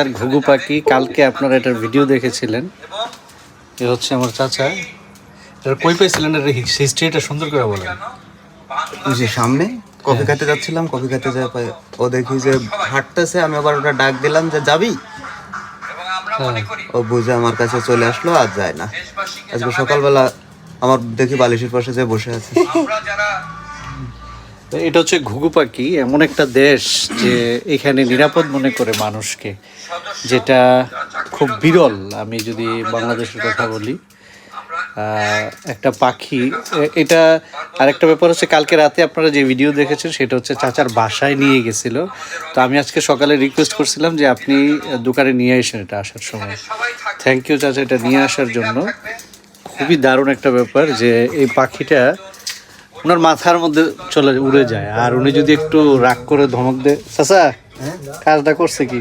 আর ঘুঘু পাখি কালকে আপনারা এটার ভিডিও দেখেছিলেন। এ হচ্ছে আমার চাচা। এটা কই পাইছিলেন এর হিস্ট্রিটা সুন্দর করে বলেন। ওই যে সামনে কফি খেতে যাচ্ছিলাম কফি খেতে পাই ও দেখি যে হাঁটতেছে আমি আবার ওটা ডাক দিলাম যে যাবি? হ্যাঁ ও বুঝে আমার কাছে চলে আসলো আর যায় না। আজকে সকালবেলা আমার দেখি বালিশের পাশে যে বসে আছে। এটা হচ্ছে ঘুঘু পাখি, এমন একটা দেশ যে এখানে নিরাপদ মনে করে মানুষকে, যেটা খুব বিরল। আমি যদি বাংলাদেশের কথা বলি একটা পাখি এটা আরেকটা ব্যাপার হচ্ছে, কালকে রাতে আপনারা যে ভিডিও দেখেছেন, সেটা হচ্ছে চাচার বাসায় নিয়ে গেছিল। তো আমি আজকে সকালে রিকোয়েস্ট করছিলাম যে আপনি দোকানে নিয়ে আসেন এটা আসার সময়। থ্যাংক ইউ চাচা, এটা নিয়ে আসার জন্য। খুবই দারুণ একটা ব্যাপার যে এই পাখিটা ওনার মাথার মধ্যে চলে উড়ে যায়। আর উনি যদি একটু রাগ করে ধমক দেয় চাচা কাজটা করছে কি?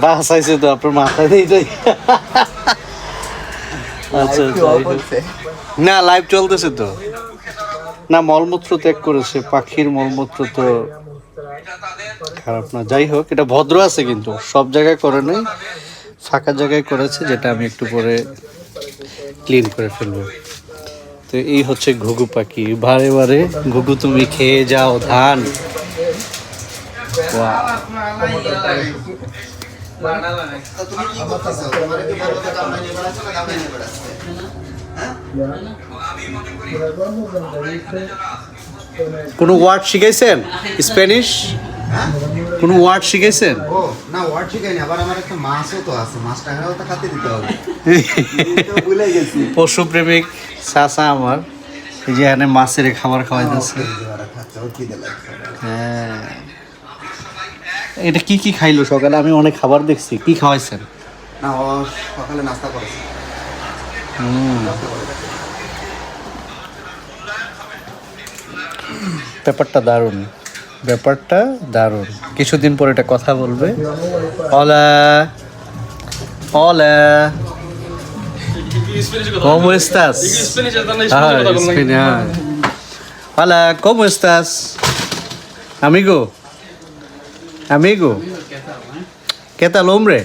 বাস আইছে তো আপনার মাথায় দিয়ে যাই। আচ্ছা। না লাইভ চলতেছে তো। না মলমূত্র ত্যাগ করেছে। পাখির মলমূত্র তো খারাপ না। যাই হোক এটা ভদ্র আছে কিন্তু। সব জায়গায় করে নাই। ফাঁকা জায়গায় করেছে যেটা আমি একটু পরে ক্লিন করে ফেলব। তো এই হচ্ছে ঘুঘু পাখি। বারে বারে ঘুঘু তুমি খেয়ে যাও ধান. কোনো ওয়ার্ড শিখাইছেন? স্প্যানিশ? কোনো ওয়ার্ড শিখেছেন ও না ওয়ার্ড শিখাইনি আবার আমার একটা মাছও তো আছে মাছটা তো খাতে দিতে হবে। ভুলে গেছি। পশু প্রেমিক চাচা আমার এই যে এখানে মাছের খাবার খিদে লাগছে। হ্যাঁ। এটা কি কি খাইলো সকালে? আমি অনেক খাবার দেখছি কি খাওয়াইছেন? না সকালে নাস্তা করেছে। হুম। ব্যাপারটা দারুণ। ব্যাপারটা দারুণ। কিছুদিন পর এটা কথা বলবে। অলা অলা। কম ওয়েস্তাস অলা, কম ওয়েস্তাস আমি গো আমি গো কেতা লোম রে?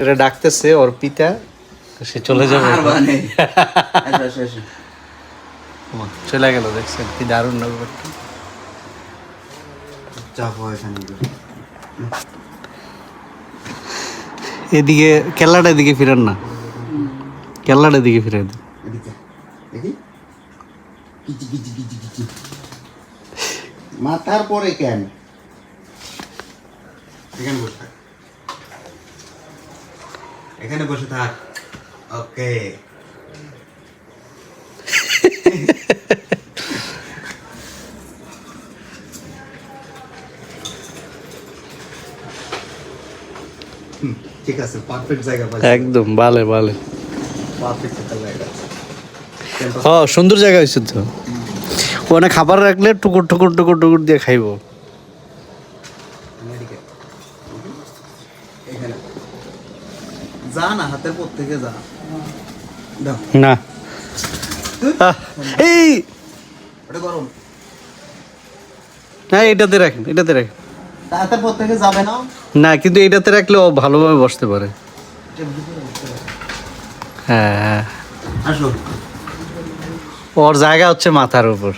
এটা ডাকতেছে, ওর পিতা। সে চলে যাবে। চলে গেল দেখছেন? কি দারুণ না ব্যাপারটা যাব এখানে এদিকে কেল্লাটা এদিকে ফিরেন না। কেল্লাটা এদিকে ফিরে দেন। মাথার পরে কেন? এখানে বসে থাক। এখানে বসে থাক। ওকে। ঠিক আছে পারফেক্ট জায়গা একদম ভালে ভালে পারফেক্ট জায়গা। হ সুন্দর জায়গা হয়েছে তো। ওখানে খাবার রাখলে টুকুর টুকুর টুকুর টুকুর দিয়ে খাইবো। যা না হাতের পর থেকে যা। না। এই! গরম। না এটাতে রাখেন এটাতে রাখেন তা পর থেকে যাবে না? না কিন্তু এটাতে রাখলে ও ভালোভাবে বসতে পারে। হ্যাঁ হ্যাঁ। আসো ওর জায়গা হচ্ছে মাথার উপর।